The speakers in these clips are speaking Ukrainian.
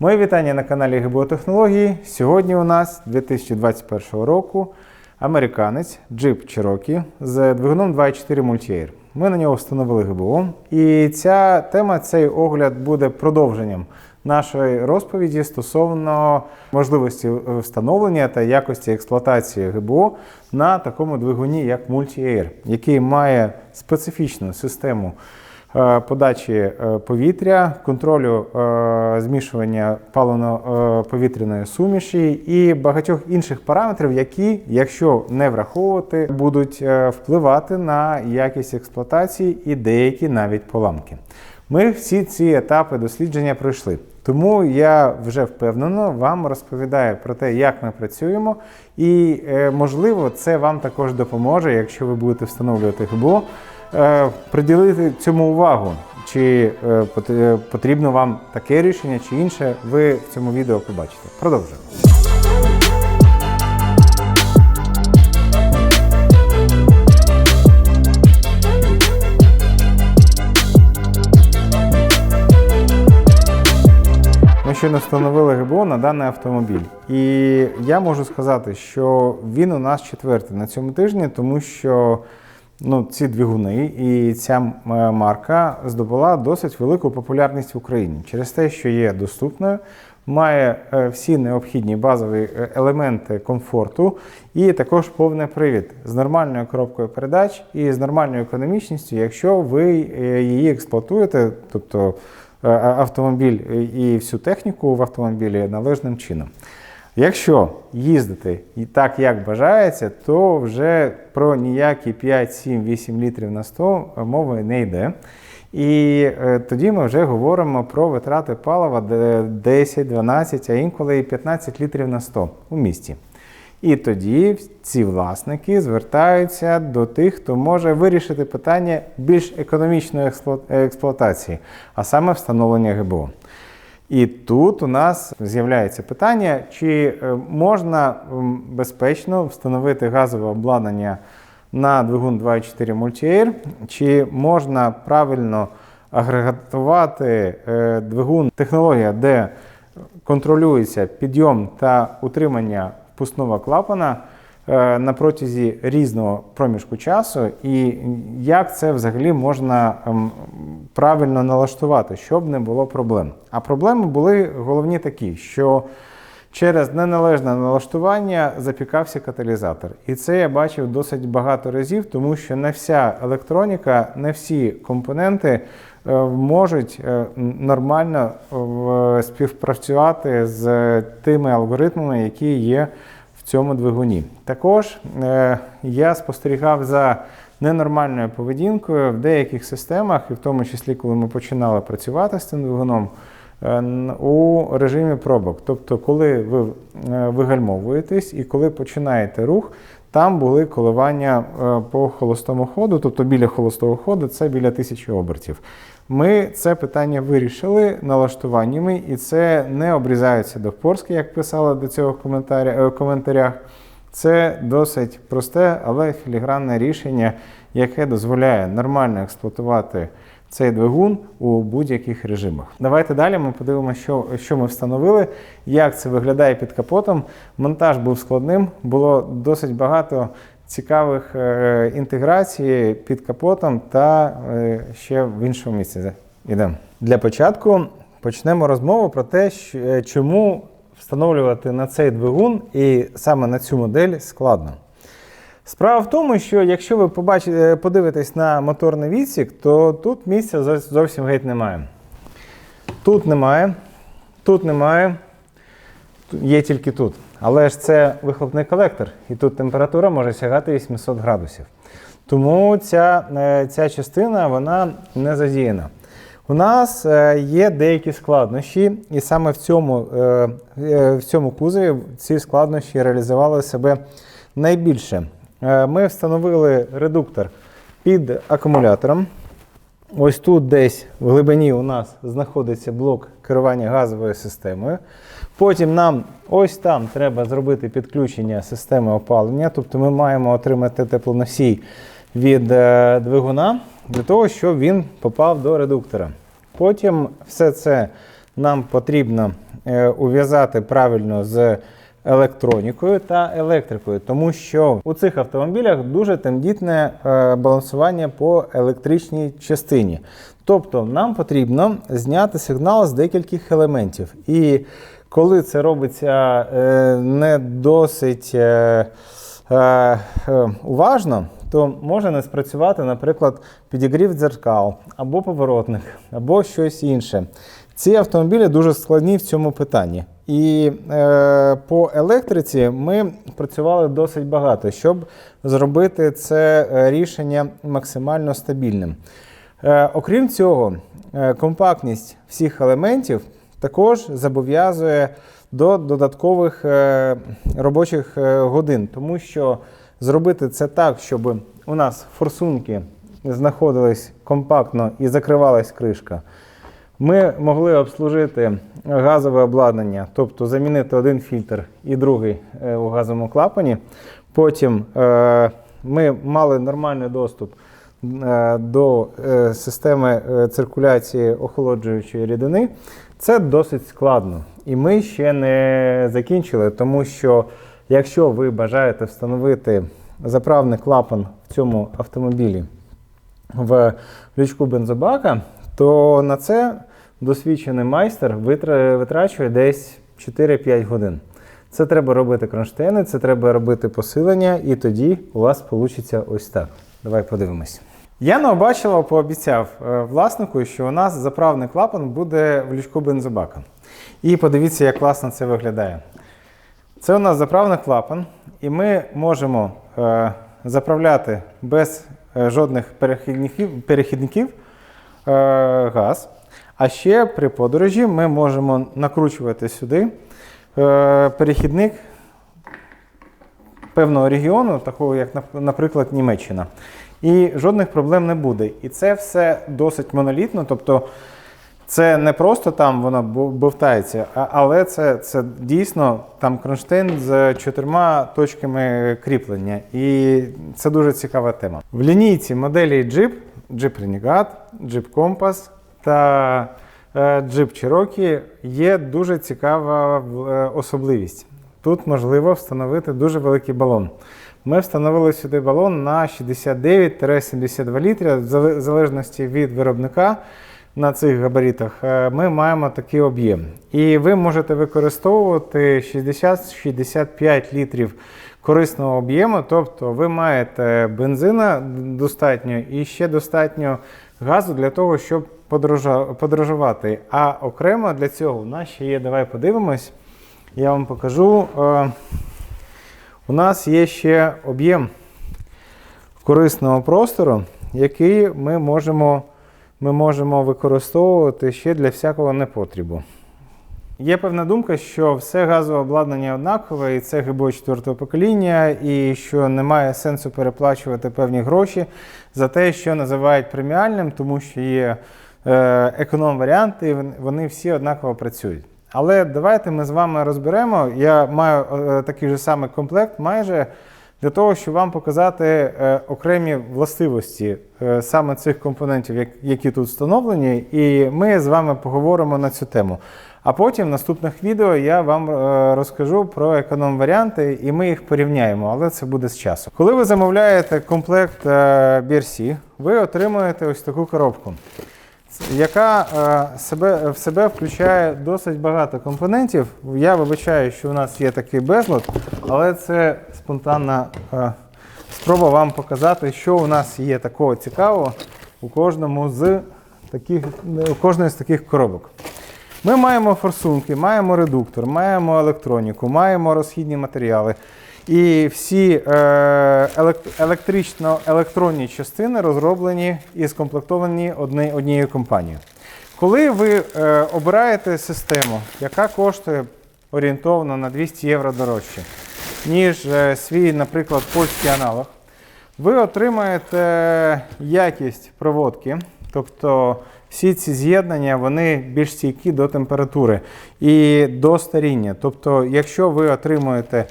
Моє вітання на каналі ГБО-технології. Сьогодні у нас 2021 року американець Jeep Cherokee з двигуном 2.4 Multi-Air. Ми на нього встановили ГБО. І ця тема, цей огляд буде продовженням нашої розповіді стосовно можливості встановлення та якості експлуатації ГБО на такому двигуні, як Multi-Air, який має специфічну систему подачі е, повітря, контролю е, змішування паливно-повітряної суміші і багатьох інших параметрів, які, якщо не враховувати, будуть е, впливати на якість експлуатації і деякі навіть поламки. Ми всі ці етапи дослідження пройшли. Тому я вже впевнено вам розповідаю про те, як ми працюємо, і е, можливо це вам також допоможе, якщо ви будете встановлювати ГБО, е, приділити цьому увагу. Чи е, е, потрібно вам таке рішення чи інше, ви в цьому відео побачите. Продовжуємо. Ми щойно встановили ГБО на даний автомобіль. І я можу сказати, що він у нас четвертий на цьому тижні, тому що ну, ці двигуни і ця марка здобула досить велику популярність в Україні через те, що є доступною, має е, всі необхідні базові е, елементи комфорту і також повний привід з нормальною коробкою передач і з нормальною економічністю, якщо ви е, її експлуатуєте, тобто е, автомобіль і всю техніку в автомобілі належним чином. Якщо їздити і так, як бажається, то вже про ніякі 5, 7, 8 літрів на 100 мови не йде. І е, тоді ми вже говоримо про витрати палива 10, 12, а інколи і 15 літрів на 100 у місті. І тоді ці власники звертаються до тих, хто може вирішити питання більш економічної експлуатації, а саме встановлення ГБО. І тут у нас з'являється питання, чи е, можна безпечно встановити газове обладнання на двигун 2.4 Multi-Air, чи можна правильно агрегатувати е, двигун? Технологія, де контролюється підйом та утримання впускного клапана на протязі різного проміжку часу, і як це взагалі можна ем, правильно налаштувати, щоб не було проблем. А проблеми були головні такі, що через неналежне налаштування запікався каталізатор. І це я бачив досить багато разів, тому що не вся електроніка, не всі компоненти е, можуть е, нормально е, співпрацювати з тими алгоритмами, які є цьому двигуні. Також е, я спостерігав за ненормальною поведінкою в деяких системах, і в тому числі, коли ми починали працювати з цим двигуном. е, У режимі пробок, тобто, коли ви е, вигальмовуєтесь і коли починаєте рух, там були коливання е, по холостому ходу, тобто біля холостого ходу це біля тисячі обертів. Ми це питання вирішили налаштуваннями, і це не обрізається до впорськи, як писали до цього в е, коментарях. Це досить просте, але філігранне рішення, яке дозволяє нормально експлуатувати цей двигун у будь-яких режимах. Давайте далі ми подивимося, що, що ми встановили, як це виглядає під капотом. Монтаж був складним, було досить багато цікавих е, інтеграцій під капотом та е, ще в іншому місці. Ідемо. Для початку почнемо розмову про те, е, чому встановлювати на цей двигун і саме на цю модель складно. Справа в тому, що якщо ви побачите, подивитесь на моторний відсік, то тут місця зовсім геть немає. Тут немає, тут немає, є тільки тут. Але ж це вихлопний колектор, і тут температура може сягати 800 градусів. Тому ця, е, ця частина вона не задіяна. У нас е, є деякі складнощі, і саме в цьому, е, в цьому кузові ці складнощі реалізували себе найбільше. Ми встановили редуктор під акумулятором. Ось тут десь в глибині у нас знаходиться блок керування газовою системою. Потім нам ось там треба зробити підключення системи опалення, тобто ми маємо отримати теплоносій від е, двигуна для того, щоб він попав до редуктора. Потім все це нам потрібно е, ув'язати правильно з електронікою та електрикою, тому що у цих автомобілях дуже тендітне е, балансування по електричній частині. Тобто нам потрібно зняти сигнал з декількох елементів. І коли це робиться е, не досить е, уважно, то може не спрацювати, наприклад, підігрів дзеркал або поворотник, або щось інше. Ці автомобілі дуже складні в цьому питанні. І е, по електриці ми працювали досить багато, щоб зробити це е, рішення максимально стабільним. Е, окрім цього, е, компактність всіх елементів також зобов'язує до додаткових е, робочих е, годин, тому що зробити це так, щоб у нас форсунки знаходились компактно і закривалась кришка. Ми могли обслужити газове обладнання, тобто замінити один фільтр і другий е, у газовому клапані. Потім е, ми мали нормальний доступ е, до системи циркуляції охолоджуючої рідини. Це досить складно. І ми ще не закінчили, тому що якщо ви бажаєте встановити заправний клапан в цьому автомобілі в лючку бензобака, то на це досвідчений майстер витрачує десь 4-5 годин. Це треба робити кронштейни, це треба робити посилення, і тоді у вас вийде ось так. Давай подивимось. Я необачливо пообіцяв е, власнику, що у нас заправний клапан буде в лючку бензобака. І подивіться, як класно це виглядає. Це у нас заправний клапан, і ми можемо е, заправляти без е, жодних перехідників, газ. А ще при подорожі ми можемо накручувати сюди е, перехідник певного регіону, такого як, наприклад, Німеччина. І жодних проблем не буде. І це все досить монолітно, тобто це не просто там воно бовтається, але це, це дійсно там кронштейн з чотирма точками кріплення. І це дуже цікава тема. В лінійці моделі Jeep, Jeep Renegade, Jeep Compass та е, Jeep Cherokee є дуже цікава е, особливість. Тут можливо встановити дуже великий балон. Ми встановили сюди балон на 69-72 літри, в залежності від виробника на цих габаритах. е, Ми маємо такий об'єм. І ви можете використовувати 60-65 літрів корисного об'єму, тобто ви маєте бензина достатньо і ще достатньо газу для того, щоб подорожувати. А окремо для цього у нас ще є, давай подивимось, я вам покажу. е, У нас є ще об'єм корисного простору, який ми можемо, ми можемо використовувати ще для всякого непотрібу. Є певна думка, що все газове обладнання однакове, і це ГБО 4 покоління, і що немає сенсу переплачувати певні гроші за те, що називають преміальним, тому що є е, економ-варіанти, і вони всі однаково працюють. Але давайте ми з вами розберемо. Я маю е, такий же самий комплект майже для того, щоб вам показати е, окремі властивості е, саме цих компонентів, як- які тут встановлені, і ми з вами поговоримо на цю тему. А потім в наступних відео я вам е, розкажу про економ-варіанти, і ми їх порівняємо, але це буде з часу. Коли ви замовляєте комплект BRC, ви отримуєте ось таку коробку яка е, себе, в себе включає досить багато компонентів. Я вибачаю, що у нас є такий безлад, але це спонтанна е, спроба вам показати, що у нас є такого цікавого у кожному з таких, у кожної з таких коробок. Ми маємо форсунки, маємо редуктор, маємо електроніку, маємо розхідні матеріали. І всі е, електрично-електронні частини розроблені і скомплектовані однією компанією. Коли ви е, обираєте систему, яка коштує орієнтовно на 200 євро дорожче, ніж е, свій, наприклад, польський аналог, ви отримаєте якість проводки, тобто всі ці з'єднання вони більш стійкі до температури і до старіння. Тобто, якщо ви отримуєте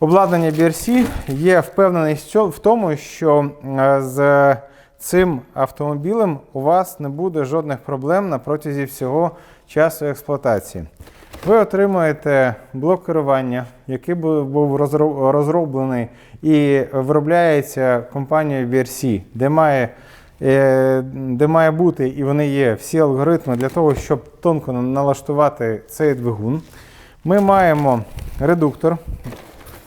обладнання BRC, є впевненість що- в тому, що е, з цим автомобілем у вас не буде жодних проблем на протязі всього часу експлуатації. ви отримуєте блок керування, який був розроблений і виробляється компанією BRC, де має, е, де має бути і вони є всі алгоритми для того, щоб тонко налаштувати цей двигун. Ми маємо редуктор.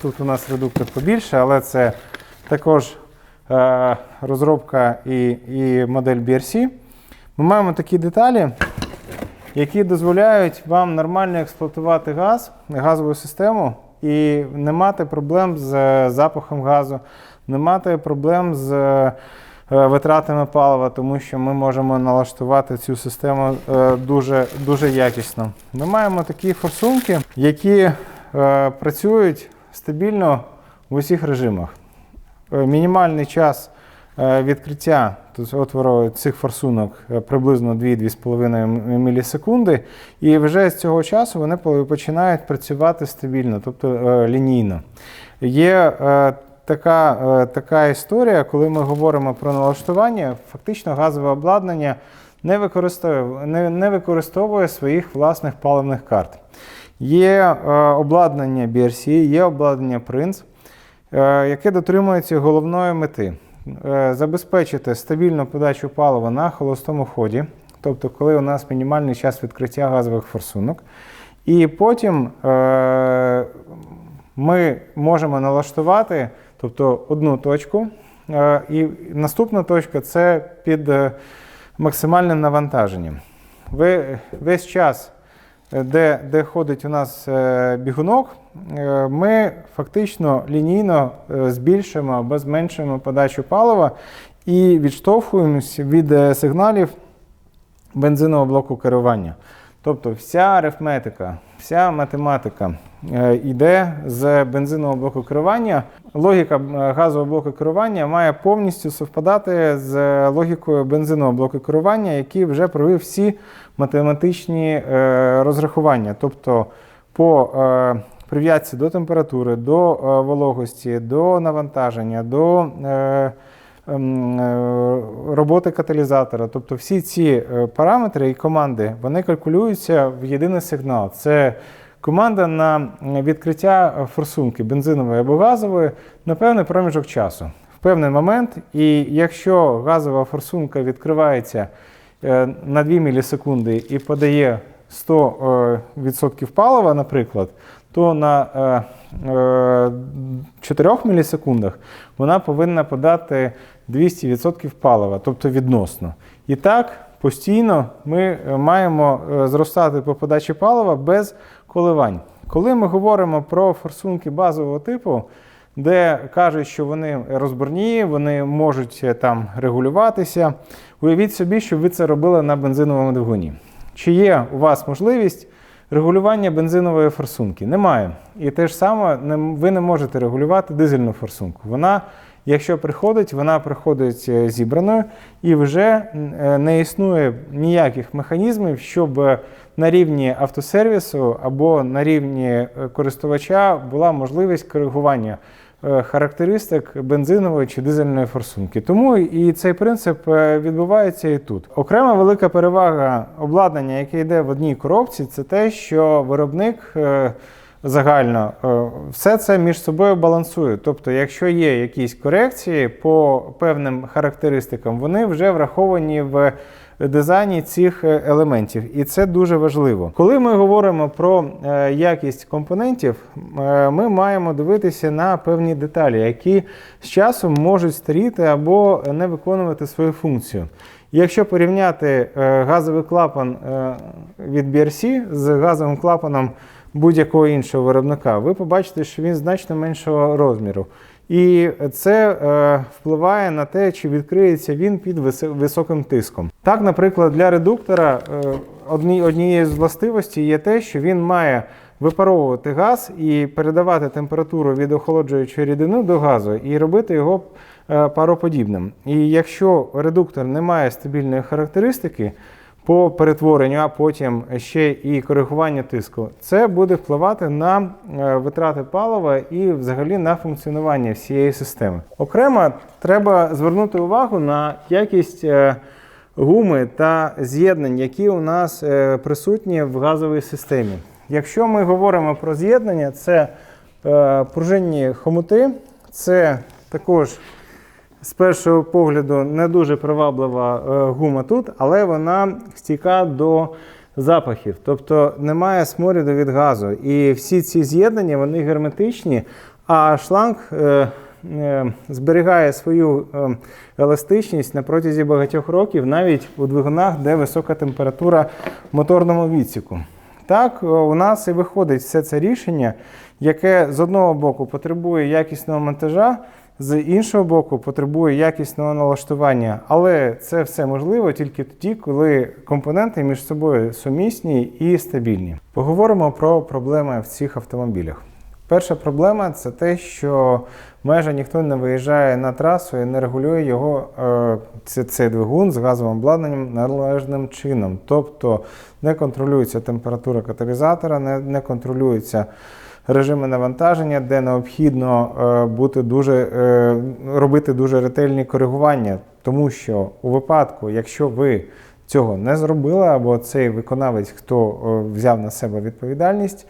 Тут у нас редуктор побільше, але це також е, розробка і, і модель BRC. Ми маємо такі деталі, які дозволяють вам нормально експлуатувати газ, газову систему і не мати проблем з е, запахом газу, не мати проблем з е, витратами палива, тому що ми можемо налаштувати цю систему е, дуже, дуже якісно. Ми маємо такі форсунки, які е, працюють стабільно в усіх режимах. Е, Мінімальний час е, відкриття отвору цих форсунок е, приблизно 2-2,5 мілісекунди, і вже з цього часу вони починають працювати стабільно, тобто лінійно. Є така, така історія, коли ми говоримо про налаштування, фактично газове обладнання не використовує, не, не використовує своїх власних паливних карт. Є е, обладнання BRC, є обладнання Prince, е, яке дотримується головної мети е, забезпечити стабільну подачу палива на холостому ході, тобто коли у нас мінімальний час відкриття газових форсунок. І потім ми можемо налаштувати тобто, одну точку, і наступна точка це під максимальним навантаженням. Ви весь час де, де ходить у нас е, бігунок, е, ми фактично лінійно е, збільшуємо або зменшуємо подачу палива і відштовхуємося від сигналів бензинового блоку керування. Тобто вся арифметика, вся математика йде з бензинового блоку керування. Логіка е, газового блоку керування має повністю совпадати з логікою бензинового блоку керування, який вже провів всі математичні е, розрахування. Тобто по е, прив'язці до температури, до е, вологості, до навантаження, до е, е, роботи каталізатора. Тобто всі ці е, параметри і команди вони калькулюються в єдиний сигнал. Це команда на відкриття форсунки бензинової або газової на певний проміжок часу. В певний момент, і якщо газова форсунка відкривається е, на 2 мілісекунди і подає 100% палива, наприклад, то на е, е, 4 мілісекундах вона повинна подати 200% палива, тобто відносно. І так постійно ми е, маємо е, зростати по подачі палива без коливань. Коли ми говоримо про форсунки базового типу, де кажуть, що вони розборні, вони можуть е, там регулюватися. Уявіть собі, що ви це робили на бензиновому двигуні. Чи є у вас можливість регулювання бензинової форсунки? Немає. І те ж саме ви не можете регулювати дизельну форсунку. Вона, якщо приходить, вона приходить е, зібраною і вже е, не існує ніяких механізмів, щоб е, на рівні автосервісу або на рівні користувача була можливість коригування характеристик бензинової чи дизельної форсунки. Тому і цей принцип відбувається і тут. Окрема велика перевага обладнання, яке йде в одній коробці, це те, що виробник. Загально е, все це між собою балансує. Тобто, якщо є якісь корекції по певним характеристикам, вони вже враховані в дизайні цих е, елементів, і це дуже важливо. Коли ми говоримо про е, якість компонентів, ми маємо дивитися на певні деталі, які з часом можуть старіти або не виконувати свою функцію. Якщо порівняти газовий клапан від BRC з газовим клапаном будь-якого іншого виробника, ви побачите, що він значно меншого розміру. І це е, впливає на те, чи відкриється він під високим тиском. Так, наприклад, для редуктора е, одні, однією з властивостей є те, що він має випаровувати газ і передавати температуру від охолоджуючої рідини до газу і робити його е, пароподібним. І якщо редуктор не має стабільної характеристики, по перетворенню, а потім ще і коригування тиску, це буде впливати на е, витрати палива і взагалі на функціонування всієї системи. Окремо треба звернути увагу на якість е, гуми та з'єднань, які у нас е, присутні в газовій системі. Якщо ми говоримо про з'єднання, це пружинні хомути, це також з першого погляду не дуже приваблива е, гума тут, але вона стійка до запахів, тобто немає сморіду від газу. І всі ці з'єднання вони герметичні, а шланг е, е, зберігає свою еластичність на протязі багатьох років, навіть у двигунах, де висока температура в моторному відсіку. Так, у нас і виходить все це рішення, яке з одного боку потребує якісного монтажа, з іншого боку, потребує якісного налаштування. Але це все можливо тільки тоді, коли компоненти між собою сумісні і стабільні. Поговоримо про проблеми в цих автомобілях. Перша проблема це те, що майже ніхто не виїжджає на трасу і не регулює його е, цей двигун з газовим обладнанням належним чином. Тобто не контролюється температура каталізатора, не, не контролюється режими навантаження, де необхідно е, бути дуже, е, робити дуже ретельні коригування, тому що у випадку, якщо ви цього не зробили, або цей виконавець, хто е, взяв на себе відповідальність,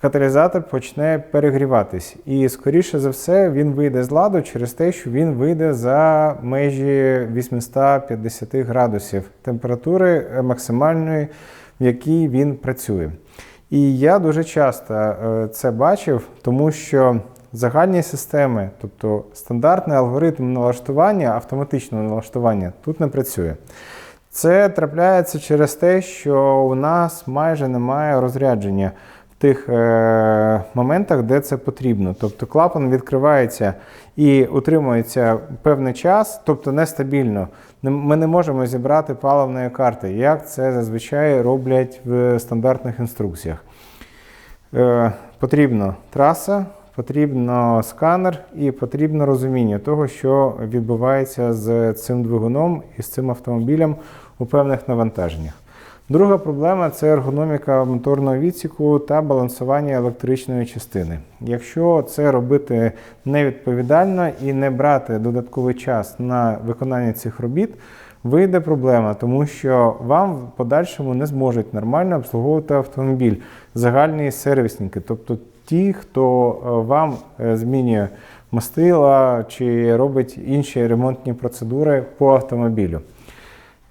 каталізатор почне перегріватись. І, скоріше за все, він вийде з ладу через те, що він вийде за межі 850 градусів температури максимальної, в якій він працює. І я дуже часто е, це бачив, тому що загальні системи, тобто стандартний алгоритм налаштування, автоматичного налаштування, тут не працює. Це трапляється через те, що у нас майже немає розрядження тих е, моментах, де це потрібно. Тобто клапан відкривається і утримується певний час, тобто нестабільно. Ми не можемо зібрати паливної карти, як це зазвичай роблять в стандартних інструкціях. Е, потрібна траса, потрібно сканер і потрібно розуміння того, що відбувається з цим двигуном і з цим автомобілем у певних навантаженнях. Друга проблема це ергономіка моторного відсіку та балансування електричної частини. Якщо це робити невідповідально і не брати додатковий час на виконання цих робіт, вийде проблема, тому що вам в подальшому не зможуть нормально обслуговувати автомобіль загальні сервісники, тобто ті, хто е, вам е, змінює мастила чи робить інші ремонтні процедури по автомобілю.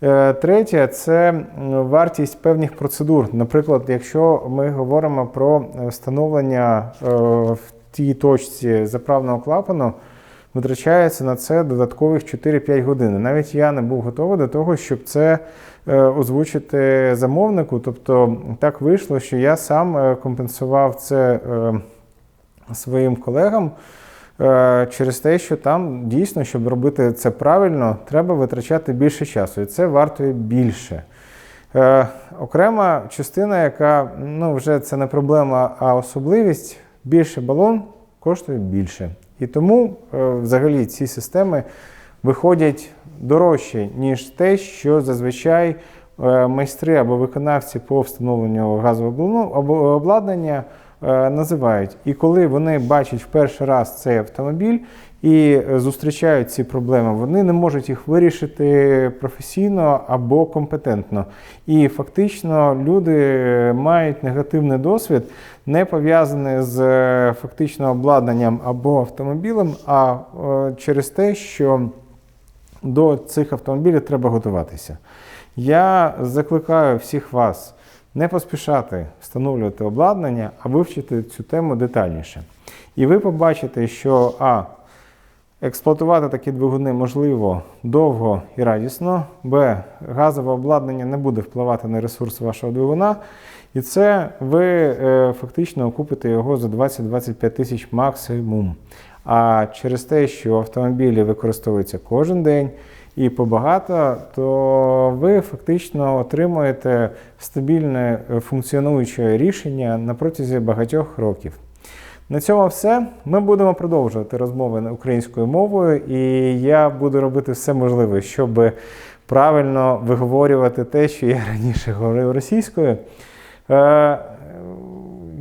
Е, Третє це вартість певних процедур. Наприклад, якщо ми говоримо про е, встановлення е, в тій точці заправного клапану, витрачається на це додаткових 4-5 годин. Навіть я не був готовий до того, щоб це озвучити замовнику. Тобто так вийшло, що я сам компенсував це своїм колегам. Е, Через те, що там дійсно, щоб робити це правильно, треба витрачати більше часу, і це вартує більше. Е, окрема частина, яка ну, вже це не проблема, а особливість, більше балон коштує більше. І тому е, взагалі ці системи виходять дорожче, ніж те, що зазвичай майстри або виконавці по встановленню газового обла- обладнання називають. І коли вони бачать в перший раз цей автомобіль і е, зустрічають ці проблеми, вони не можуть їх вирішити професійно або компетентно. І фактично люди е, мають негативний досвід, не пов'язаний з е, фактично обладнанням або автомобілем, а е, через те, що до цих автомобілів треба готуватися. Я закликаю всіх вас не поспішати встановлювати обладнання, а вивчити цю тему детальніше. І ви побачите, що А. Експлуатувати такі двигуни можливо довго і радісно. Б. Газове обладнання не буде впливати на ресурс вашого двигуна. І це ви е, фактично окупите його за 20-25 тисяч максимум. А через те, що автомобілі використовуються кожен день і побагато, то ви фактично отримуєте стабільне е, функціонуюче рішення на протязі багатьох років. На цьому все. Ми будемо продовжувати розмови українською мовою, і я буду робити все можливе, щоб правильно виговорювати те, що я раніше говорив російською. Е,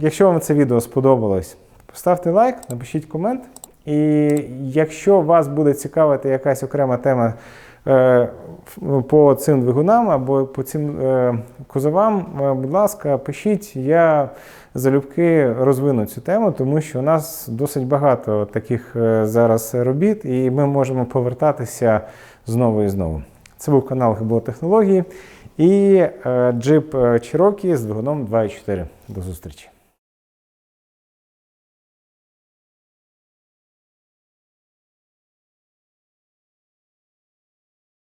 якщо вам це відео сподобалось, поставте лайк, напишіть комент. І якщо вас буде цікавити якась окрема тема е, по цим двигунам або по цим е, кузовам, е, будь ласка, пишіть. Я залюбки розвину цю тему, тому що у нас досить багато таких зараз робіт, і ми можемо повертатися знову і знову. Це був канал ГБО Технології і джип Cherokee з двигуном 2.4. До зустрічі.